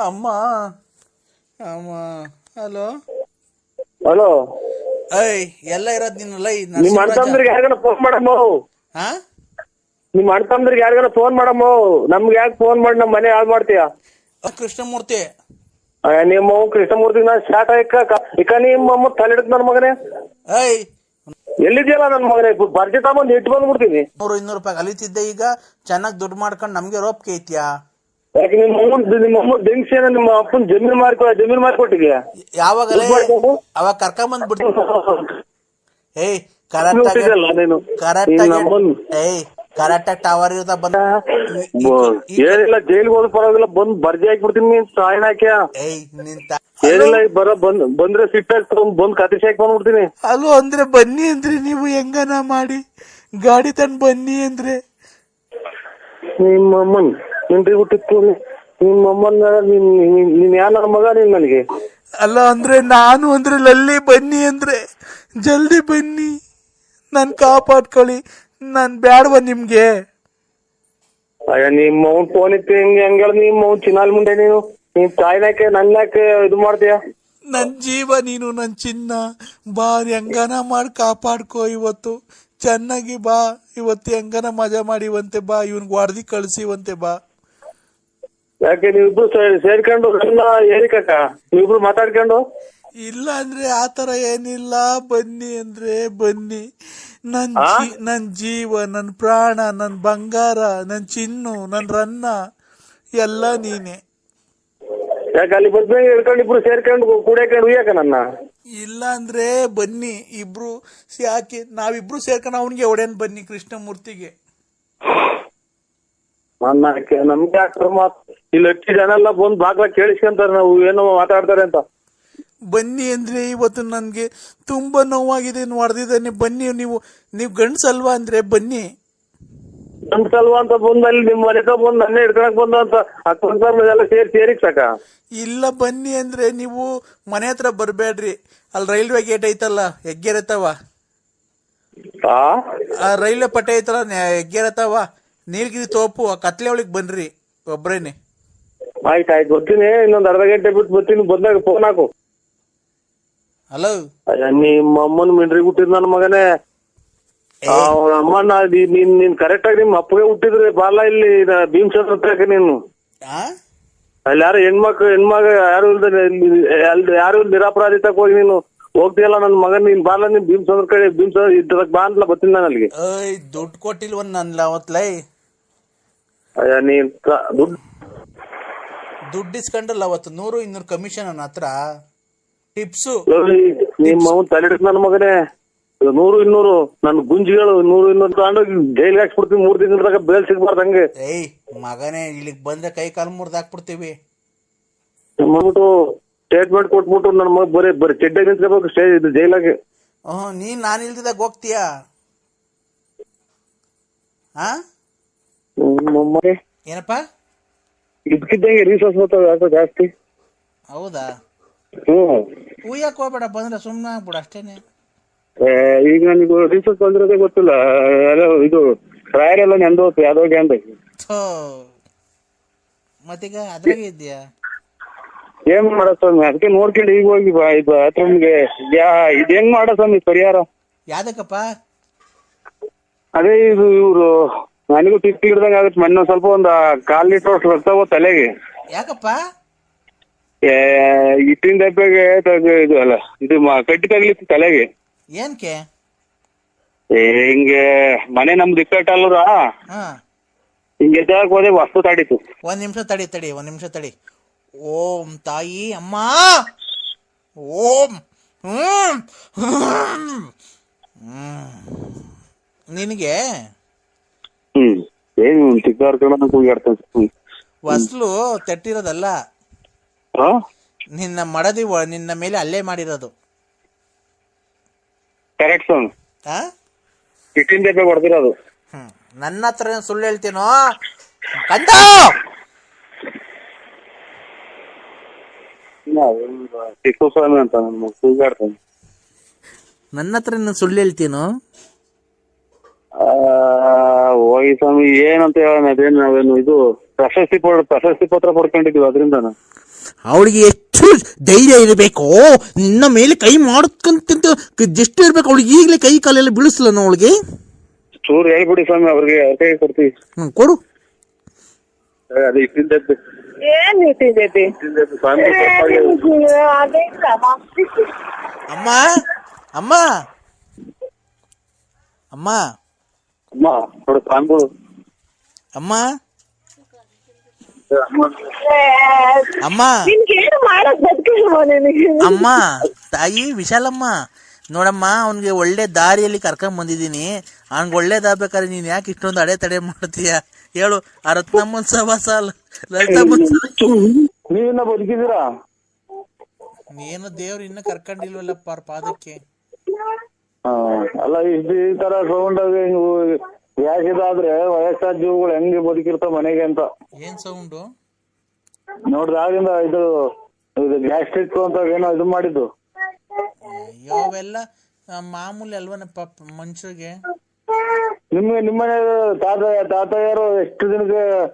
ಅಮ್ಮ. ಅಮ್ಮ. ಹಲೋ. ಹಲೋ. ಐ ಎಲ್ಲ ಇರೋದ್ ನೀನು ಲೈ ನಿಮ್ ಅಣ್ತಂದ್ರಿಗೆ ಯಾರಿಗಾನ ಫೋನ್ ಮಾಡಮ್ಮ ಹಾ? ನಿಮ್ ಅಣ್ತಂದ್ರಿಗೆ ಯಾರಿಗಾರ ಫೋನ್ ಮಾಡಮ್ಮ? ನಮ್ಗೆ ಯಾಕೆ ಫೋನ್ ಮಾಡಿ ನಮ್ ಮನೆ ಯಾವ್ದು ಮಾಡ್ತೀಯ? ಕೃಷ್ಣಮೂರ್ತಿ. ಅಯ್ಯ, ನಿಮ್ಮ ಕೃಷ್ಣಮೂರ್ತಿ ನಾ ಸ್ಟಾರ್ಟ್ ಆಯ್ಕ ಇಕ ನಿಮ್ಮ ಅಮ್ಮ ತಲೆ ಹಿಡಿದ್ ನನ್ ಮಗನೇ? ಐ ಎಲ್ಲಿದ್ಯಲ್ಲ ನನ್ ಮಗನೇ? ಬರ್ಜಿ ತಗೊಂಡ್ ಇಟ್ಟು ಬಂದ್ಬಿಡ್ತೀನಿ. ನೂರು ಇನ್ನೂರು ರೂಪಾಯಿ ಕಲಿತಿದ್ದೆ ಈಗ. ಚೆನ್ನಾಗಿ ದುಡ್ಡು ಮಾಡ್ಕೊಂಡು ನಮ್ಗೆ ರೋಪ್ಕೆ ಐತ್ಯಾ ಯಾಕೆ ನಿಮ್ಮ ಅಮ್ಮನ್ ನಿಮ್ಮ ಅಮ್ಮ ನಿಮ್ಮ ಅಪ್ಪನ್ ಜಮೀನ್ ಮಾರ್ಕೊ ಜಮೀನ್ ಮಾರ್ಕೊಟ್ಟಿದ್ಯಾ? ಯಾವಾಗಲೇ ಮಾಡ್ಕೊಂಡು? ಅವಾಗ ಕರ್ಕೊಂಬಂದ್ ಬಿಡ್ತೀನಿ. ಏಯ್ ಕರೆಕ್ಟ್ ಆಗಿ ನೀನು? ಕರೆಕ್ಟ್ ಆಗಿ ಅಮ್ಮನ್? ಏಯ್. ಕರೆಕ್ಟ್ ಟವರ್ ಇರ್ತಾ ಬಂದ ಏನಿಲ್ಲ ಜೈಲಿಗೆ ಹೋದ್ ಪರವಾಗಿಲ್ಲ ಬಂದ್ ಬರ್ಜಿ ಹಾಕ್ಬಿಡ್ತೀನಿ ನೀನ್ ಸಾಯಣ ಹಾಕ್ಯ. ಏಯ್ ನಿಂತ ಏನಿಲ್ಲ ಬರ ಬಂದ್ ಬಂದ್ರೆ ಸಿಟ್ಟಾಗಿ ತಗೊಂಡ್ ಬಂದ್ ಕತಿಸಿ ಹಾಕಿ ಬಂದ್ಬಿಡ್ತೀನಿ. ಅಲ್ಲೋ ಅಂದ್ರೆ ಬನ್ನಿ ಅಂದ್ರೆ ನೀವು ಹೆಂಗನ ಮಾಡಿ? ಗಾಡಿ ತಂದ್ ಬನ್ನಿ ಅಂದ್ರೆ. ನಿಮ್ಮ ಅಮ್ಮನ್ ನಿನ್ರಿ ಹುಟ್ಟಿತ್ತು ನಿಮ್ಮ ಅಮ್ಮನ ನಿನ್ ನಿನ್- ನೀನ್ ಯಾ ನನ್ನ ಮಗ ನೀನ್ ನನಗೆ? ಅಲ್ಲ ಅಂದ್ರೆ ನಾನು ಅಂದ್ರೆ ಲಲ್ಲಿ ಬನ್ನಿ ಅಂದ್ರೆ. ಜಲ್ದಿ ಬನ್ನಿ. ನನ್ ಕಾಪಾಡ್ಕೊಳ್ಳಿ. ನಾನ್ ಬ್ಯಾಡ್ವ ನಿಮ್ಗೆ. ಅಯ್ಯ ನಿಮ್ಮ ಅವ್ನ್ ಫೋನ್ ಇತ್ತು ಹೆಂಗೆ ಹಂಗೇಳ ನಿಮ್ಮ ಅವ್ನ್ ಚಿನ್ನಾಲ್ ಮುಂದೆ ನೀನು. ನೀನ್ ತಾಯಿನಾಕೆ ನನ್ನಾಕೆ ಇದು ಮಾಡ್ತೀಯ? ನನ್ ಜೀವ ನೀನು ನನ್ ಚಿನ್ನ. ಬಾ ಹೆಂಗನ ಮಾಡಿ ಕಾಪಾಡ್ಕೋ ಇವತ್ತು. ಚೆನ್ನಾಗಿ ಬಾ ಇವತ್ತು ಹೆಂಗನ ಮಜಾ ಮಾಡಿವಂತೆ ಬಾ ಇವನ್ಗೆ ವಾರ್ದಿ ಕಳ್ಸಿವಂತೆ ಬಾ. ಯಾಕೆ ನೀವಿಬ್ರು ಸೇ- ಸೇರ್ಕೊಂಡು ನನ್ನ ಏರಿಕಕ್ಕ? ನೀವಿಬ್ರು ಮಾತಾಡ್ಕೊಂಡು? ಇಲ್ಲ ಅಂದ್ರೆ ಆತರ ಏನಿಲ್ಲ. ಬನ್ನಿ ಅಂದ್ರೆ ಬನ್ನಿ. ನನ್ ನನ್ ಜೀವ ನನ್ ಪ್ರಾಣ ನನ್ ಬಂಗಾರ ನನ್ ಚಿನ್ನು ನನ್ ರನ್ನ ಎಲ್ಲ ನೀನೆ. ಯಾಕೆ ಅಲ್ಲಿ ಬದ್ಮೇಲೆ ಹಿಡ್ಕೊಂಡು ಇಬ್ರು ಸೇರ್ಕೊಂಡು ಕುಡಿಯಕೊಂಡು ಉಯ್ಯಾಕ ನನ್ನ? ಇಲ್ಲ ಅಂದ್ರೆ ಬನ್ನಿ ಇಬ್ರು ಯಾಕೆ ನಾವಿಬ್ರು ಸೇರ್ಕೊಂಡು ಅವನಿಗೆ ಒಡೆನ್ ಬನ್ನಿ ಕೃಷ್ಣಮೂರ್ತಿಗೆ. ನನ್ನ ನಮ್ಗೆ ಮಾತು ಇಲ್ಲಿ ಹತ್ತು ಜನ ಎಲ್ಲ ಬಂದ್ ಬಾಗ್ಲ ಕೇಳಿಸ್ಕೊಂತಾರೆ ನಾವು ಏನೋ ಮಾತಾಡ್ತಾರೆ ಅಂತ. ಬನ್ನಿ ಅಂದ್ರೆ ಇವತ್ತು ನನ್ಗೆ ತುಂಬಾ ನೋವಾಗಿದೆ ಹೊಡೆದಿದ್ದಾನೆ ಬನ್ನಿ ನೀವು ನೀವು ಗಂಡ್ಸಲ್ವಾ ಅಂದ್ರೆ ಬನ್ನಿ. ಗಂಡಸಲ್ವಾ ಅಂತ ಬಂದ ಅಲ್ಲಿ ನಿಮ್ಮ ಮನೆ ಬಂದು ನನ್ನೇ ಹಿಡ್ಕೊಳಕ್ ಬಂದ ಅಂತ ಎಲ್ಲ ಸೇರಿ ಸೇರಿಕ್ ಸಾಕ ಇಲ್ಲ ಬನ್ನಿ ಅಂದ್ರೆ ನೀವು ಮನೆ ಹತ್ರ ಬರ್ಬೇಡ್ರಿ. ಅಲ್ಲಿ ರೈಲ್ವೆ ಗೇಟ್ ಐತಲ್ಲ ಹೆಗ್ಗೆರತವ ಆ? ಆ ರೈಲ್ವೆ ಪಟ್ಟೆ ಐತಲ್ಲ ಹೆಗ್ಗೆರತವ ನೀಲಗಿರಿ ತೋಪು ಆ ಕತ್ಲೆ ಒಳಗೆ ಬನ್ರಿ ಒಬ್ರೇನೆ. ಆಯ್ತು ಆಯ್ತು. ಬರ್ತೀನಿ ಇನ್ನೊಂದು ಅರ್ಧ ಗಂಟೆ ಬಿಟ್ಟು ಬರ್ತೀನಿ. ಬಂದಾಗ ಫೋನ್ ಹಾಕು. ಹಲೋ ಅಯ್ಯ, ನಿಮ್ಮ ಅಮ್ಮನ ಮಿಂಡ್ರಿ ಹುಟ್ಟಿದ್ ನನ್ನ ಮಗನೇ. ಅಮ್ಮನ ನೀನ್ ನೀನ್ ಕರೆಕ್ಟ್ ಆಗಿ ನಿಮ್ಮ ಅಪ್ಪಗೆ ಹುಟ್ಟಿದ್ರೆ ಬಾಲ ಇಲ್ಲಿ ಭೀಮಚಂದ್ರ ಹತ್ರಕ್ಕೆ ನೀನು. ಆ? ಅಲ್ಲಿ ಯಾರು ಹೆಣ್ಮಕ್ಳು ಹೆಣ್ಮಗ ಯಾರು ಇಲ್ದೆ ಅಲ್ಲಿ ಯಾರು ನಿರಾಪರಾಧಿತ ಹೋಗಿ ನೀನು ಹೋಗ್ತೀಯಲ್ಲ ನನ್ನ ಮಗನ್ ನೀನ್ ಬಾಲ ನೀನ್ ಭೀಮಚಂದ್ರ ಕಡೆ ಭೀಮಚಂದ್ರ ಇದ್ರಕ್ ಬಾ ಅಂತಲ್ಲ ಬರ್ತೀನಿ ನಾನು ಅಲ್ಲಿಗೆ. ಏಯ್ ದುಡ್ಡು ಕೊಟ್ಟಿಲ್ವ ನನ್ ಅವತ್ಲೈ? ಅಯ್ಯ ನೀನ್ ದುಡ್ಡು ದುಡ್ಡು ಇಸ್ಕೊಂಡಲ್ಲ ಅವತ್ತು ನೂರು ಇನ್ನೂರು ಕಮಿಷನ್ ನನ್ನ ಹತ್ರ. ಟಿಪ್ಸು. ನಿಮ್ಮ ತಲೆ ನನ್ನ ಮಗನೇ. ನೂರು ಇನ್ನೂರು ನನ್ನ ಗುಂಜಿಗಳು ನೂರು ಇನ್ನೂರು ತಗೊಂಡು ಜೈಲ್ಗೆ ಹಾಕ್ಸ್ಬಿಡ್ತೀನಿ ಮೂರ್ ತಿಂಗಳದಾಗ ಬೇಲ್ ಸಿಗ್ಬಾರ್ದು ಹಂಗೆ. ಏಯ್ ಮಗನೇ ಇಲ್ಲಿಗ್ ಬಂದ್ರೆ ಕೈ ಕಾಲು ಮುರ್ದು ಹಾಕ್ಬಿಡ್ತೀವಿ. ಮಾಡ್ಬಿಟ್ಟು ಸ್ಟೇಟ್ಮೆಂಟ್ ಕೊಟ್ಬಿಟ್ಟು ನನ್ನ ಮಗ ಬರೀ ಬರೀ ಚೆಡ್ಡೆ ನಿಂತ್ಕೋಬೇಕು ಸ್ಟೇಜ್ ಇದು ಜೈಲಾಗೆ. ಹ್ಞೂ ನೀನ್ ನಾನು ಇಲ್ದಿದಾಗ ಹೋಗ್ತೀಯಾ? ಹಾ ಏನಪ್ಪ? ಇದಕ್ಕಿದ್ದಂಗೆ ರೀಸೋರ್ಸ್ ಬರ್ತಾವೆ ಯಾಕೋ ಜಾಸ್ತಿ. ಹೌದಾ? ಹ್ಮ್ ಉಯ್ಯಕ್ ಹೋಗ್ಬೇಡ ಬಂದ್ರೆ ಸುಮ್ಮನೆ ಆಗ್ಬಿಡ ಅಷ್ಟೇನೆ. ಏ, ಈಗ ನನಗೆ ರೀಸೋರ್ಸ್ ಬಂದಿರೋದೇ ಗೊತ್ತಿಲ್ಲ. ಎಲ್ಲ ಇದು ಟ್ರಯರ್ ಎಲ್ಲ ನೆಂದು ಹೋಗ್ತು ಯಾವ್ದೋ ಅಂತ ಥೋ. ಮತ್ತೀಗ ಅದ್ರಾಗೆ ಇದೆಯಾ ಏನ್ ಮಾಡೋ ಸ್ವಾಮಿ? ಅದಕ್ಕೆ ನೋಡ್ಕೊಂಡು ಈಗ ಹೋಗಿ ಬಾ ಇದು ನಿಮ್ಗೆ ಯಾ ಇದು ಹೆಂಗ್ ಮಾಡೋ ಸ್ವಾಮಿ ಪರಿಹಾರ? ಯಾವ್ದಕ್ಕಪ್ಪ? ಅದೇ ಇದು ಇವ್ರು ನನಗೂ ತಿಪ್ಪಿ ಹಿಡ್ದಂಗ ಆಗುತ್ತೆ ಮೊನ್ನೆ ಸ್ವಲ್ಪ ಒಂದು ಕಾಲ್ ಲೀಟರ್ ಅಷ್ಟು ರಕ್ತ ಹೋಗ್ ತಲೆಗೆ. ಯಾಕಪ್ಪ? ಇಟ್ಟಿನ ದಪ್ಪೆಗೆ ಇದು ಅಲ್ಲ ಇದು ಕಟ್ಟಿ ತಗಲಿತ್ತು ತಲೆಗೆ. ಏನ್ಕೆ? ಹಿಂಗೆ ಮನೆ ನಮ್ದು ಇಕ್ಕಟ್ಟಲ್ರ ಹಾ. ಹಿಂಗೆ ಎದ್ದಾಕ್ ಹೋದೆ ವಸ್ತು ತಡಿತು ಒಂದ್ ನಿಮಿಷ ತಡಿ ತಡಿ ಒಂದ್ ನಿಮಿಷ ತಡಿ. ಓಂ ತಾಯಿ ಅಮ್ಮ! ಓಂ! ಹ್ಮ್! ಹ್ಮ್. ಹ್ಮ್. ನಿನಗೆ? ಹ್ಮ್. ಏನು ಚಿಕ್ಕ ಕಣ ಕೂಗಾಡ್ತಾನೆ ಹ್ಮ್. ವಸ್ಲು ತಟ್ಟಿರೋದಲ್ಲ. ನಿನ್ನ ಮಡದಿ ನಿನ್ನ ಮೇಲೆ ಅಲ್ಲೇ ಮಾಡಿರೋದು. ಕರೆಕ್ಟ್ ಸ್ವಾಮಿ ಆ? ಇಟ್ಟಿನ ದಪ್ಪೆ ಹೊಡೆದಿರೋದು. ಹ್ಮ್. ನನ್ನ ಹತ್ರ ಏನ್ ಸುಳ್ಳು ಹೇಳ್ತೀನೋ? ಕಂದ ಟಿಪ್ಪು ಸ್ವಾಮಿ ಅಂತ ನನ್ನ ಕೂಗಾಡ್ತಾನೆ. ನನ್ನ ಹತ್ರ ನಾನು ಸುಳ್ಳು ಹೇಳ್ತೀನೋ? ಆ, ಹೋಗಿ ಸ್ವಾಮಿ ಏನಂತ ಹೇಳೋಣ ಅದೇನು ನಾವೇನು ಇದು ಪ್ರಶಸ್ತಿ ಪಡ್ ಪ್ರಶಸ್ತಿ ಪತ್ರ ಪಡ್ಕೊಂಡಿದ್ವಿ ಅದರಿಂದ ಅವಳಿಗೆ ಎಷ್ಟು ಧೈರ್ಯ ಇರಬೇಕು. ನಿನ್ನ ಮೇಲೆ ಕೈ ಮಾಡ್ಕೊಂತ ಎಷ್ಟು ಇರ್ಬೇಕು. ಅವಳಿಗೆ ಈಗಲೇ ಕೈ ಕಾಲೆಲ್ಲ ಬೀಳಿಸ್ಲ ಅವಳಿಗೆ? ಚೂರು ಹೇಳ್ಬಿಡಿ ಸ್ವಾಮಿ ಅವ್ರಿಗೆ ಅವ್ರ ಕೈ ಕೊಡ್ತೀವಿ. ಹ್ಮ್ ಕೊಡು. ಏ, ಅದು ಇಟ್ಟಿನ ದಪ್ಪೆ ಏನ್ ಇಟ್ಟಿದ್ದೀರಿ ಇಟ್ಟಿನ ದಪ್ಪೆ ಸ್ವಾಮಿ ತಪ್ಪಾಗಿ- ಅದೇ ಅಮ್ಮ ಅಮ್ಮ. ಅಮ್ಮ. ಅಮ್ಮ ನೋಡು ಸ್ವಾಮಿಗಳು. ಅಮ್ಮ. ಅಮ್ಮ. ನಿನ್ಗೆ ಏನು ಮಾಡಕ್ ಬದುಕಿಲ್ವ ನಿನಗೆ? ಅಮ್ಮ ತಾಯಿ ವಿಶಾಲಮ್ಮ. ನೋಡಮ್ಮ ಅವನ್ಗೆ ಒಳ್ಳೆ ದಾರಿಯಲ್ಲಿ ಕರ್ಕೊಂಡ್ ಬಂದಿದ್ದೀನಿ. ಅವ್ನಿಗೆ ಒಳ್ಳೇದಾಗ್ಬೇಕಾದ್ರೆ ನೀನ್ ಯಾಕೆ ಇಷ್ಟೊಂದು ಅಡೆ ತಡೆ ಮಾಡ್ತೀಯ? ಹೇಳು ಆ ರತ್ನಮ್ಮನ್ ಸವಾಸ ಲಲಿತಮ್ಮನ್ ನೀವಿನ್ನ ಬದುಕಿದ್ದೀರಾ? ನೀನು ದೇವ್ರು ಇನ್ನ ಕರ್ಕೊಂಡಿಲ್ವಲ್ಲಪ್ಪ ಅವ್ರ ಪಾದಕ್ಕೆ. ಆ ಅಲ್ಲ ಇಷ್ಟು ಈ ತರ ಸೌಂಡ್ ಗ್ಯಾಸ್ ಇದಾದ್ರೆ ವಯಸ್ಸಾದ ಜೀವಗಳು ಹೆಂಗೆ ಬದುಕಿರ್ತಾವ ಮನೆಗೆ ಅಂತ? ಏನ್ ಸೌಂಡು ನೋಡ್ದಾಗಿಂದ ಇದು ಇದು ಗ್ಯಾಸ್ಟ್ರಿಕ್ ಅಂತ ಏನೋ ಇದು ಮಾಡಿದ್ದು. ಆ, ಮಾಮೂಲಿ ಅಲ್ವನಪ್ಪ ಮನುಷ್ಯರಿಗೆ? ನಿಮ್ಗೆ ನಿಮ್ಮನೆ ತಾತ ತಾತಯ್ಯರು ಎಷ್ಟು ದಿನಕ್ಕೆ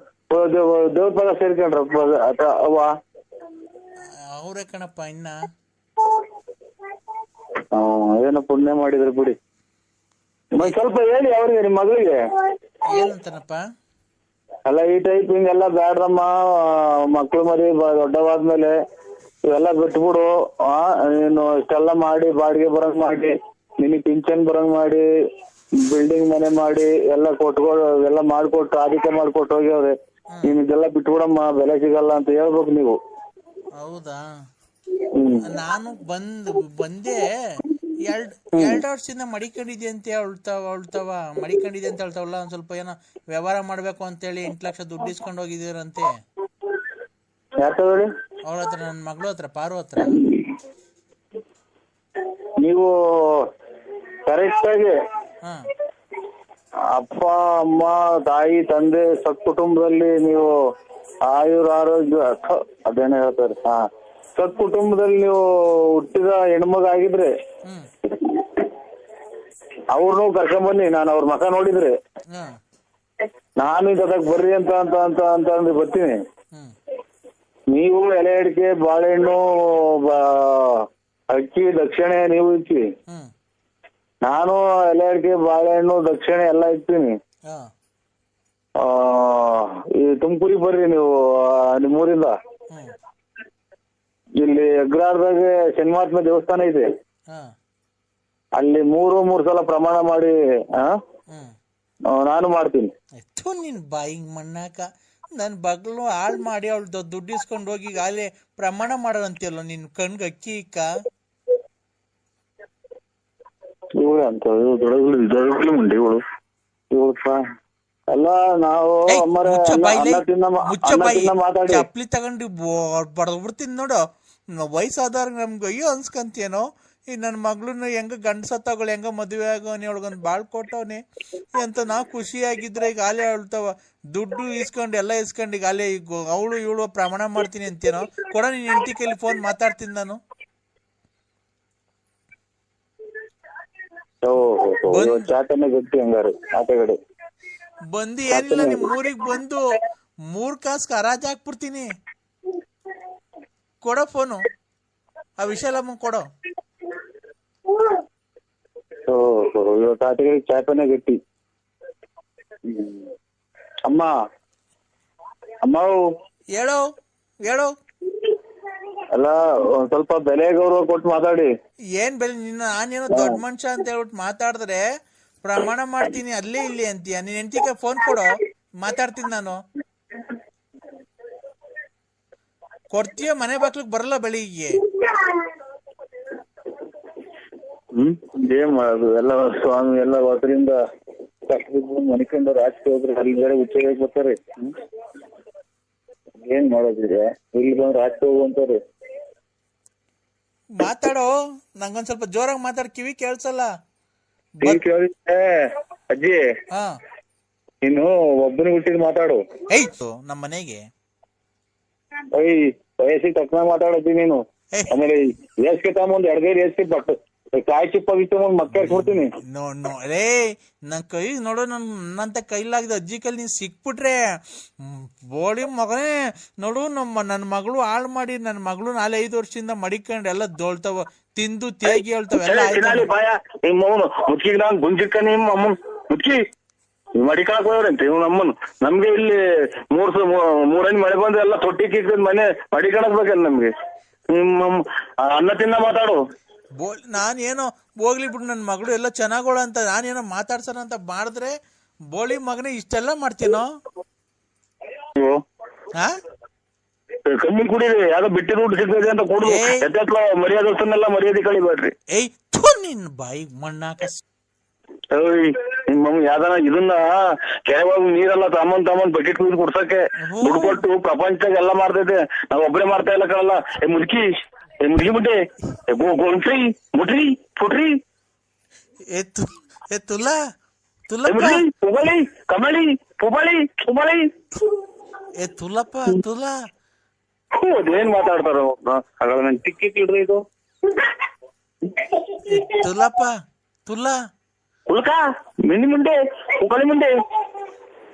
ದೇವ್- ದೇವ್ರ ಪದ ಸೇರ್ಕೊಂಡ್ರ ಅವ್ವ? ಅವರೇ ಕಣಪ್ಪ ಇನ್ನ? ಏನೋ ಪುಣ್ಯ ಮಾಡಿದ್ರು ಬಿಡಿ. ಸ್ವಲ್ಪ ಹೇಳಿ ಅವ್ರಿಗೆ ನಿಮ್ಮ ಮಗಳಿಗೆ. ಏನಂತಾನಪ್ಪ? ಅಲ್ಲ ಈ ಟೈಪ್ ಹಿಂಗೆಲ್ಲ ಬ್ಯಾಡ್ರಮ್ಮ ಮಕ್ಳು ಮರಿ ದೊಡ್ಡವಾದ್ಮೇಲೆ ಇವೆಲ್ಲ ಬಿಟ್ಬಿಡು. ಆ ನೀನು ಇಷ್ಟೆಲ್ಲ ಮಾಡಿ ಬಾಡಿಗೆ ಬರಂಗ್ ಮಾಡಿ ನಿನಗೆ ಪಿಂಚನ್ ಬರಂಗ್ ಮಾಡಿ ಬಿಲ್ಡಿಂಗ್ ಮನೆ ಮಾಡಿ ಎಲ್ಲ ಕೊಟ್ಕೊಳ್ ಎಲ್ಲ ಮಾಡ್ಕೊಟ್ಟು ಆದಿತ್ಯ ಮಾಡ್ಕೊಟ್ಟು ಹೋಗ್ಯವ್ರೆ. ನೀನ್ ಇದೆಲ್ಲ ಬಿಟ್ಬಿಡಮ್ಮ ಬೆಲೆ ಸಿಗಲ್ಲ ಅಂತ ಹೇಳ್ಬೇಕು ನೀವು. ಹೌದಾ? ನಾನು ಬಂದ್ ಬಂದೆ ಎರಡ್ ಎರಡ್ ವರ್ಷದಿಂದ ಮಡಿಕೊಂಡಿದ್ದೆ ಅಂತ ಹೇಳ್ತಾವ ಅಳ್ತಾವ. ಮಡಿಕೊಂಡಿದ್ದೆ ಅಂತ ಹೇಳ್ತಾವಲ್ಲ ಒಂದ್ ಸ್ವಲ್ಪ ಏನೋ ವ್ಯವಹಾರ ಮಾಡ್ಬೇಕು ಅಂತೇಳಿ ಎಂಟ್ ಲಕ್ಷ ದುಡ್ಡು ಇಸ್ಕೊಂಡು ಹೋಗಿದ್ದೀರಂತೆ. ಹೇಳಿ? ಅವ್ರ ಹತ್ರ ನನ್ ಮಗಳು ಹತ್ರ ಪಾರು ಹತ್ರ. ನೀವು ಕರೆಕ್ಟ್ ಆಗಿ ಹಾ. ಅಪ್ಪ ಅಮ್ಮ ತಾಯಿ ತಂದೆ ಸತ್ ಕುಟುಂಬದಲ್ಲಿ ನೀವು ಆಯುರ್ ಆರೋಗ್ಯ ಅದೇನೇ ಹೇಳ್ತಾರೆ ಹಾ. ಸತ್ ಕುಟುಂಬದಲ್ಲಿ ನೀವು ಹುಟ್ಟಿದ ಹೆಣ್ಮಗ ಆಗಿದ್ರೆ ಹ್ಮ್. ಕರ್ಕೊಂಡ್ ಬನ್ನಿ ನಾನು ಅವ್ರ ಮಕ ನೋಡಿದ್ರೆ. ನಾನು ಇದಕ್ಕೆ ಬರ್ರಿ ಅಂತ ಅಂತ ಅಂತ ಅಂತ ಅಂದ್ರೆ ಬರ್ತೀನಿ. ನೀವು ಎಲೆ ಅಡಿಕೆ ಬಾಳೆಹಣ್ಣು ಅಕ್ಕಿ ದಕ್ಷಿಣೆ ನೀವು ಇಕ್ಕಿ. ನಾನು ಎಲೆ ಅಡಿಕೆ ಬಾಳೆಹಣ್ಣು ದಕ್ಷಿಣೆ ಎಲ್ಲ ಇಕ್ತೀನಿ. ಆ, ಈ ತುಮಕೂರಿಗೆ ಬರ್ರಿ ನೀವು ನಿಮ್ಮೂರಿಂದ. ಇಲ್ಲಿ ಅಗ್ರಾರದಾಗ ಶನಿಮಾತ್ಮ ದೇವಸ್ಥಾನ ಇದೆ. ಅಲ್ಲಿ ಮೂರು ಮೂರು ಸಲ ಪ್ರಮಾಣ ಮಾಡಿ ಆ, ನಾನು ಮಾಡ್ತೀನಿ. ಎತ್ತು ನಿನ್ ಬಾಯಿಗೆ ಮಣ್ಣಾಕ. ನನ್ ಬಗ್ಲು ಹಾಳ್ ಮಾಡಿ ಅವಳು ದುಡ್ಡು ಇಸ್ಕೊಂಡು ಹೋಗಿ ಅಲ್ಲೇ ಪ್ರಮಾಣ ಮಾಡೋರಂತಿಯಲ್ಲ ನಿನ್ ಕಣ್ಗೆ ಅಕ್ಕಿ ಇಕ್ಕ? ಇವಳು ಅಂತ ದೊಡ್ಡಗಳು ದೊಡ್ಡಗಳು ಮುಂಡಿ ಇವಳು. ಇವಳಪ್ಪ ಅಲ್ಲ ನಾವು ಏಯ್, ಅಮ್ಮರ ಮುಚ್ಚ ತಿನ್ನ ಮಾ- ಮುಚ್ಚ ಬಾಯಿ. ಮಾತಾಡಿ. ಚಪ್ಲಿ ತಗೊಂಡು ಬಡದ್ಬಿಡ್ತೀನಿ ನೋಡು. ನ- ವಯಸ್ಸಾದವ್ರ ನಮ್ಗೆ ಅಯ್ಯೋ ಅನ್ಸ್ಕಂತೇನೋ. ಈ ನನ್ನ ಮಗಳನ್ನ ಹೆಂಗ ಗಂಡ ಸತ್ತವಳು ಹೆಂಗ ಮದುವೆ ಆಗೋನಿ ಒಳಗೊಂದು ಬಾಳ್ ಕೊಟ್ಟವನಿ. ಅಂತ ನಾ ಖುಷಿಯಾಗಿದ್ರೆ ಈಗ ಆಲೆ ಅಳ್ತಾವ. ದುಡ್ಡು ಇಸ್ಕೊಂಡು ಎಲ್ಲ ಇಸ್ಕೊಂಡು ಈಗ ಆಲೆ ಈಗ ಅವಳು ಇವಳು ಪ್ರಮಾಣ ಮಾಡ್ತೀನಿ ಅಂತೇನೋ? ಕೊಡ ನಿನ್ ಹೆಂಡತಿ ಕೈಲಿ ಫೋನ್ ಮಾತಾಡ್ತೀನಿ ನಾನು. ಬಂದು ಏನಿಲ್ಲ ನಿಮ್ ಊರಿಗೆ ಬಂದು? ಮೂರ್ ಕಾಸ್ ಹರಾಜ್ ಹಾಕ್ಬಿಡ್ತೀನಿ ಕೊಡೋ ಫೋನು ಆ ವಿಶಾಲಮ್ಮ ಕೊಡೋ. ಗಟ್ಟಿ. ಹ್ಮ್. ಅಮ್ಮ ಅಮ್ಮ ಹೇಳೋ ಹೇಳು. ಅಲ್ಲ ಒಂದ್ ಸ್ವಲ್ಪ ಬೆಲೆ ಗೌರವ ಕೊಟ್ಟು ಮಾತಾಡಿ. ಏನ್ ಬೆಲೆ ನಿನ್ನ ನಾನೇನೋ ದೊಡ್ಡ ಮನುಷ್ಯ ಅಂತ ಹೇಳ್ಬಿಟ್ಟು ಮಾತಾಡಿದ್ರೆ ಪ್ರಮಾಣ ಮಾಡ್ತೀನಿ ಅಲ್ಲೇ ಇಲ್ಲಿ ಅಂತೀಯ. ನೀನ್ ಹೆಂಡತಿಗೆ ಫೋನ್ ಕೊಡು ಮಾತಾಡ್ತೀನಿ ನಾನು. ಕೊಡ್ತೀಯ ಮನೆ ಬಾಕ್ಲಿಗೆ ಬರಲ್ಲ ಬೆಳಿಗ್ಗೆ. ಹ್ಮ್? ಏನ್ ಮಾಡೋದು? ಎಲ್ಲ ಸ್ವಾಮಿ ಎಲ್ಲ ಅದರಿಂದ ಕಷ್ಟ ಮನಿಕೊಂಡು ರಾಜಕೀಯ ಹೋದ್ರೆ ಅಲ್ಲಿ ಬೇರೆ ಉಚ್ಚಗೆ ಬರ್ತಾರೆ? ಏನ್ ಮಾಡೋದಿದೆ ಇಲ್ಲಿ ಬಂದ್ರೆ ರಾಜಕೀಯ ಹೋಗುವಂತಾರೆ ಮಾತಾಡೋ? ನಂಗೊಂದ್ ಸ್ವಲ್ಪ ಜೋರಾಗಿ ಮಾತಾಡ್ ಕಿವಿ ಕೇಳ್ಸಲ್ಲ. ಈಗ ಕೇಳಿದ್ರೆ ಅಜ್ಜಿ ಹಾ. ನೀನು ಒಬ್ಬನಿಗೆ ಹುಟ್ಟಿದ್ ಮಾತಾಡು. ಏಯ್ ನಮ್ಮ ಮನೆಗೆ. ಓಯ್ ವಯಸ್ಸಿಗೆ ತಕ್ಕನ ಮಾತಾಡತ್ತಿ ನೀನು. ಏ. ಆಮೇಲೆ ಏಸ್ಕೆ ತಗೊಂಬಂದ್ ಎರಡಗೈ ಏಸ್ಕೆ ಬಟ್ ಕಾಯಿ ಚಿಪ್ಪ ಬಿಟ್ಟು ಮತ್ತೆ ಕೊಡ್ತೀನಿ. ನೋಡ್ ನೋ. ರೇ ನನ್ ಕೈ ನೋಡು ನನ್ ನನ್ನಂತ ಕೈಲಾಗಿದ ಅಜ್ಜಿ ಕೈಲಿ ನೀನ್ ಸಿಕ್ಬಿಟ್ರೆ ಬೋಳಿ ಮಗನೇ ನೋಡು ನಮ್ಮ ನನ್ನ ಮಗಳು ಹಾಳು ಮಾಡಿ ನನ್ನ ಮಗಳು ನಾಳೆ ಐದು ವರ್ಷದಿಂದ ಮಡಿಕೊಂಡು ಎಲ್ಲ ದೋಳ್ತಾವ ತಿಂದು ತೇಗಿ ಹೇಳ್ತಾವ ಎಲ್ಲ ಬಾಯ. ನಿಮ್ಮ ಅವನು ಮುಚ್ಚಿಗೆ ನಾನು ಗುಂಜಿಕ್ಕ ನಿಮ್ಮ ಅಮ್ಮನ್. ಮುಚ್ಚಿ ಮಡಿಕಾಕ್ ಹೋಗ್ರಂತೆ ಇವ್ ನಮ್ಮನ್ ನಮ್ಗೆ ಇಲ್ಲಿ ಮೂರ್ ಮೂರನೇ ಮಳೆ ಬಂದ್ರೆ ಎಲ್ಲ ತೊಟ್ಟಿ ಕಿಕ್ಕ ಮನೆ ಮಡಿಕಣಕ್ ಬೇಕಲ್ಲ ನಮ್ಗೆ. ನಿಮ್ಮ ಅನ್ನ ತಿನ್ನ ಮಾತಾಡು. ಬೋಲ್ ನಾನೇನೋ ಹೋಗ್ಲಿ ಬಿಡು ನನ್ನ ಮಗಳು ಎಲ್ಲ ಚೆನ್ನಾಗೋಳ ಅಂತ ನಾನೇನೋ ಮಾತಾಡ್ಸೋಣ ಅಂತ ಮಾಡಿದ್ರೆ ಬೋಳಿ ಮಗನೇ ಇಷ್ಟೆಲ್ಲ ಮಾಡ್ತೀನೋ? ನೀವು ಹಾ? ಕಮ್ಮಿ ಕುಡೀರಿ ಯಾವ್ದೋ ಬಿಟ್ಟಿ ಸಿಗ್ತದೆ ಅಂತ ಕೊಡುದು ಏಯ್. ಎದ್ದೆತ್ಲ ಮರ್ಯಾದಸ್ಥನ್ನೆಲ್ಲ ಮರ್ಯಾದೆ ಕಳಿಬೇಡ್ರಿ. ಏಯ್ ಥು ನಿನ್ ಬಾಯಿಗೆ ಮಣ್ಣಾಕ ಓಯ್ ನಿಮ್ ಮಮ್ಮಿ ಯಾವ್ದಾನ ಇದನ್ನ ಕೆರೆವಾಗ ನೀರೆಲ್ಲ ತಾಮನ್ ತಾಮನ್ ಬಕೆಟ್ ನೀರು ಕುಡ್ಸಕ್ಕೆ. ದುಡ್ಡು ಕೊಟ್ಟು ಪ್ರಪಂಚದಾಗ ಎಲ್ಲ ಮಾಡ್ತೈತೆ ನಾವ್ ಒಬ್ಬರೇ ಮಾಡ್ತಾ ಇಲ್ಲ ಕಣಲ್ಲ. ಏ ಮುದುಕಿ. ಮುಟ್ಟೆ ಏ ಗೋ ಗೋಣ್ಟ್ರಿ ಮುಟ್ರಿ ಪುಟ್ರಿ ಏ ತು ಏ ತುಲಾ ತುಲಾ ತುಲಪ್ಪ. ಪುಬಳಿ ಕಮಳಿ ಪುಬಳಿ ಪುಬಳಿ ಏ ತುಲಪ್ಪ ತುಲ. ಹ್ಞೂ ಅದೇನ್ ಮಾತಾಡ್ತಾರ? ಹಾಗಾದ್ರೆ ನಂಗೆ ಟಿಕ್ಕಿ ಇಡ್ರಿ ಇದು? ಏ ತುಲಪ್ಪ ತುಲ. ಉಲ್ಕ ಮಿಂಡಿ ಮುಂಡೆ ಕುಕಳಿ ಮುಂಡೆ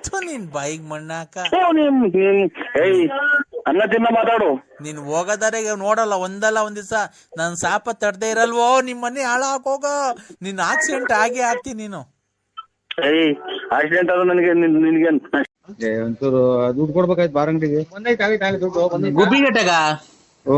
ಥು ನಿನ್ ಬಾಯಿಗೆ ಮಣ್ಣಾಕ. ಏ ನಿಮ್ ಏಯ್. ಅನ್ನ ತಿನ್ನ ಮಾತಾಡು. ನೀನ್ ಹೋಗೋದಾರೆಗೆ ನೋಡಲ್ಲ ಒಂದಲ್ಲ ಒಂದ್ ದಿವಸ ನನ್ ಸಾಪ ತಡ್ದೇ ಇರಲ್ವೋ ನಿಮ್ ಮನೆ ಹಾಳಾಕೋಗ ನಿನ್ ಆಕ್ಸಿಡೆಂಟ್ ಆಗಿ ಆಗ್ತಿ ನೀನು. ಏಯ್ ಆಕ್ಸಿಡೆಂಟ್ ಆದ್ರೆ ನನಗೆ ನಿನ್- ನಿನ್ಗೆ ಏ, ಒಂಚೂರು ದುಡ್ಡು ಕೊಡ್ಬೇಕಾಯ್ತು ಬಾರ್ ಅಂಗಡಿಗೆ ಗುಬ್ಬಿಗಟ್ಟಗ ಓ.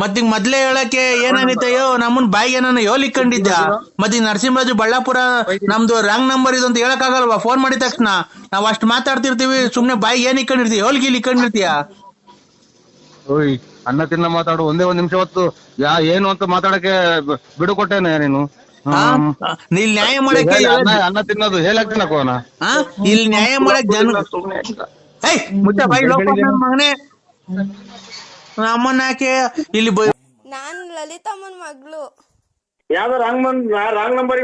ಮತ್ತೀಗ ಮೊದ್ಲೇ ಹೇಳಕ್ಕೆ ಏನಾಗೈತಯ್ಯೋ ನಮ್ಮನ್ ಬಾಯಿಗೆ ಏನಾನ ಯೋಲ್ ಇಕ್ಕೊಂಡಿದ್ದ ಮತ್ತೀಗ ನರಸಿಂಹರಾಜು ಬಳ್ಳಾಪುರ ನಮ್ದು ರಾಂಗ್ ನಂಬರ್ ಇದು ಅಂತ ಹೇಳಕ್ ಆಗಲ್ವಾ ಫೋನ್ ಮಾಡಿದ ತಕ್ಷಣ. ನಾವ್ ಅಷ್ಟ್ ಮಾತಾಡ್ತಿರ್ತೀವಿ ಸುಮ್ನೆ ಬಾಯಿಗೆ ಏನ್ ಇಕ್ಕೊಂಡಿರ್ತೀವಿ ಯೋಲ್ ಗೀಲ್ ಇಕ್ಕೊಂಡಿರ್ತೀಯ? ಓಯ್ ಅನ್ನ ತಿನ್ನ ಮಾತಾಡು. ಒಂದೇ ಒಂದ್ ನಿಮಿಷ ಹೊತ್ತು ಯಾ ಏನು ಅಂತ ಮಾತಾಡಕ್ಕೆ ಬಿಡುಕೊಟ್ಟೇನೆ ಬಿಡು ಕೊಟ್ಟೇನೆ ನೀನು. ಇಲ್ಲಿ ನ್ಯಾಯ ಮಾಡಕ್ಕೆ ಅನ್ನ ತಿನ್ನೋದು ಹೇಳಕ್ ತಿನ್ನಕೋನ? ಇಲ್ಲಿ ನ್ಯಾಯ ಮಾಡಕ್ ಜನ ಮಗನೇ. ನಮ್ಮನ್ನ ಯಾಕೆ ಇಲ್ಲಿ ಬ- ನಾನ್ ಲಲಿತಮ್ಮನ್ ಮಗಳು. ಯಾವ್ದು ರಾಂಗ್ ರಾಂಗ್ ನಂಬರ್